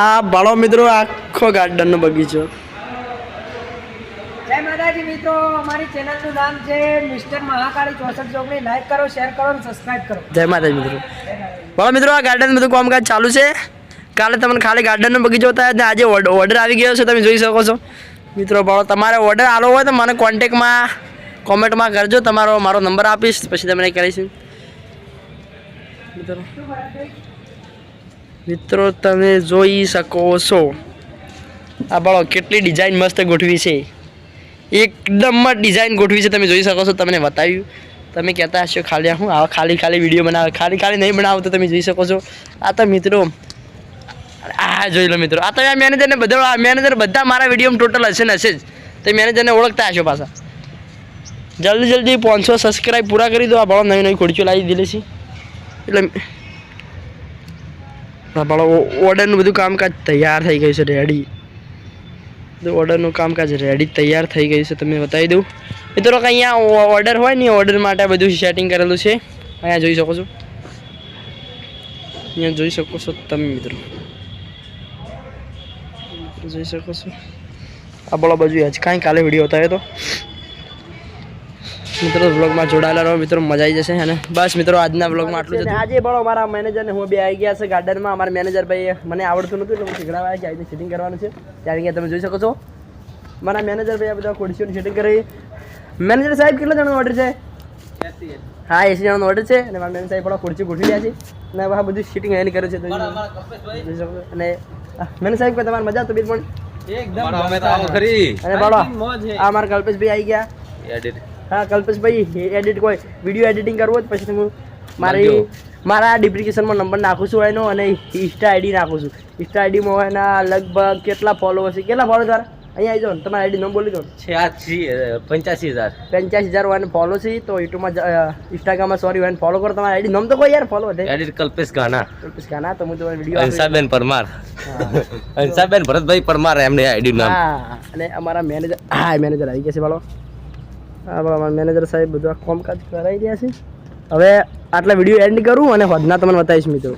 આ ભાડો મિત્રો આખો ગાર્ડનનો બગીચો. જય માતાજી મિત્રો અમારી ચેનલનું નામ છે મિસ્ટર મહાકાળી ચોસઠ ચોકડી. લાઈક કરો શેર કરો અને સબસ્ક્રાઇબ કરો. જય માતાજી મિત્રો. આ ગાર્ડન બધું કામકાજ ચાલુ છે. કાલે તમને ખાલી ગાર્ડનનો બગીચો હતા અને આજે ઓર્ડર આવી ગયો છે તમે જોઈ શકો છો. મિત્રો ભાડો તમારે ઓર્ડર આલો હોય તો મને કોન્ટેક્ટમાં કોમેન્ટમાં કરજો. તમારો મારો નંબર આપીશ પછી તમને કહીશું. મિત્રો. મિત્રો, તમે જોઈ શકો છો. આ બાળો કેટલી ડિઝાઇન મસ્ત ગોઠવી છે. એકદમ જ ડિઝાઇન ગોઠવી છે, તમે જોઈ શકો છો, તમને બતાવ્યું. તમે કહેતા હશો, ખાલી હું આવા ખાલી ખાલી વીડિયો બનાવે. ખાલી ખાલી નહીં બનાવો તો તમે જોઈ શકો છો. આ તો મિત્રો, આ જોઈ લો મિત્રો, આ તો આ મેનેજરને બધા, આ મેનેજર બધા મારા વિડીયોમાં ટોટલ હશે ને હશે જ. તો મેનેજરને ઓળખતા હશો પાછા. જલ્દી જલ્દી પાંચસો સબસ્ક્રાઈબ પૂરા કરી દો. આ ભાડો નવી નવી ખુરચીઓ લાવી દીધી છે. એટલે આ ભાડો ઓર્ડરનું બધું કામકાજ તૈયાર થઈ ગયું છે રેડી બધું ઓર્ડરનું કામકાજ રેડી તૈયાર થઈ ગયું છે તમે બતાવી દઉં. મિત્રો કે અહીંયા ઓર્ડર હોય ને ઓર્ડર માટે બધું સેટિંગ કરેલું છે. અહીંયા જોઈ શકો છો. અહીંયા જોઈ શકો છો તમે, મિત્રો. જોઈ શકો છો. આ બોલો બાજુ, આજ કાંઈ કાલે વીડિયો હતો મિત્રો વ્લોગમાં જોડાયેલા રહો. મિત્રો મજા આવી જશે અને બસ મિત્રો આજના વ્લોગમાં આટલું જ આજે બોલો મારા મેનેજર ને હું બે આવી ગયા છે ગાર્ડનમાં. અમારા મેનેજર ભાઈ મને આવડતું નતું એટલે હું શીખડાવવા કે આજે સેટિંગ કરવાનું છે. ત્યારે કે તમે જોઈ શકો છો. મારા મેનેજર ભાઈ આ બધા ખુરશીઓની સેટિંગ કરી. મેનેજર સાહેબ કેટલા જણાનો ઓર્ડર છે? હા એસી જણાનો ઓર્ડર છે. અને મારા મેનેજર સાહેબ થોડા ખુરશી ગોઠવી રહ્યા છે. અને આ બધું સેટિંગ એની કર્યું છે. તો જોઈ શકો છો. અને મેનેજર સાહેબ ભાઈ તમારી મજા તો બીજ પણ અને બોલો આ મારા કલ્પેશભાઈ આવી ગયા. હા કલ્પેશભાઈ એડિટ કોઈ વીડિયો એડિટિંગ કરવો હોય તો પછી હું મારી મારા ડિપ્લિકેશનમાં નંબર નાખું છું એનો અને ઇન્સ્ટા આઈડી નાખું છું. ઇન્સ્ટા આઈડીમાં એના લગભગ કેટલા ફોલો છે? કેટલા ફોલો તારા? અહીંયા આવી જાઓ ને તમારા આઈડી નંબર બોલી દો. પંચ્યાસી હજાર. પંચ્યાસી હજાર વાને ફોલો છે તો યુટ્યુબમાં ઇન્સ્ટાગ્રામમાં સોરી વાને ફોલો કરો. તમારા આઈડી નામ તો કોઈ યાર ફોલો વધે એડિટ કલ્પેશ ગાના કલ્પેશ ગાના તો હું તમારો વીડિયો હંસાબેન પરમાર. હંસાબેન ભરતભાઈ પરમાર એમને આઈડી નામ. હા અને અમારા મેનેજર હા મેનેજર આવી ગયા છે બોલો. અમારા મેનેજર સાહેબ બધું આ કામકાજ કરાવી રહ્યા છે. હવે આટલા વીડિયો એન્ડ કરું અને હોદના તમને બતાવીશ મિત્રો.